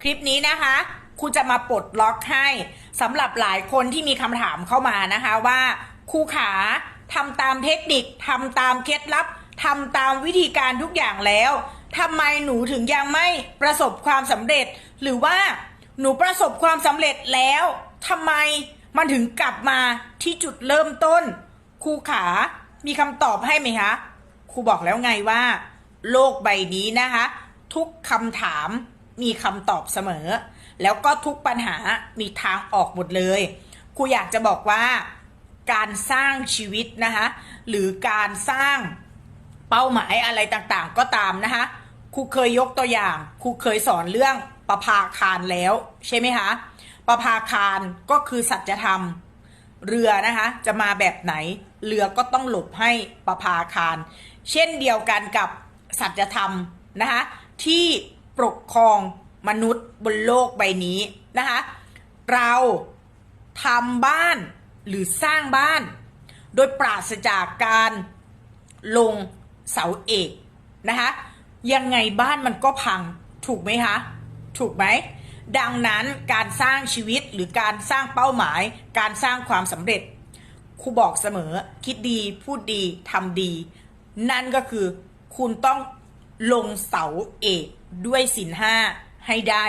คลิปนี้นะคะครูจะมาปลดล็อกให้สำหรับหลายคนที่มีคำถามเข้ามานะคะว่าครูขาทำตามเทคนิคทำตามเคล็ดลับทำตามวิธีการทุกอย่างแล้วทำไมหนูถึงยังไม่ประสบความสำเร็จ หรือว่าหนูประสบความสำเร็จแล้วทำไมมันถึงกลับมาที่จุดเริ่มต้นครูขา มีคำตอบให้ไหมคะครูบอกแล้วไงว่า โลกใบนี้นะคะ ทุกคำถาม มีคำตอบเสมอ แล้วก็ทุกปัญหามีทางออกหมดเลยครูอยากจะบอกว่าการสร้างชีวิตนะคะหรือการสร้างเป้าหมายอะไรต่างๆ ก็ตามนะคะครูเคยยกตัวอย่างครูเคยสอนเรื่องประภาคารแล้วใช่ไหมคะประภาคารก็คือสัจธรรมเรือนะคะจะมาแบบไหน เรือก็ต้องหลบให้ประภาคาร เช่นเดียวกันกับสัจธรรมนะคะที่ ปกครองมนุษย์บนโลกใบนี้นะคะ เราทำบ้านหรือสร้างบ้าน โดยปราศจากการลงเสาเอกนะคะยังไงบ้านมันก็พังถูกไหมคะ ถูกไหม ดังนั้นการสร้างชีวิตหรือการสร้างเป้าหมาย การสร้างความสำเร็จครูบอกเสมอ คิดดีพูดดีทำดี นั่นก็คือคุณต้อง ลงเสาเอกด้วยสินห้าให้ได้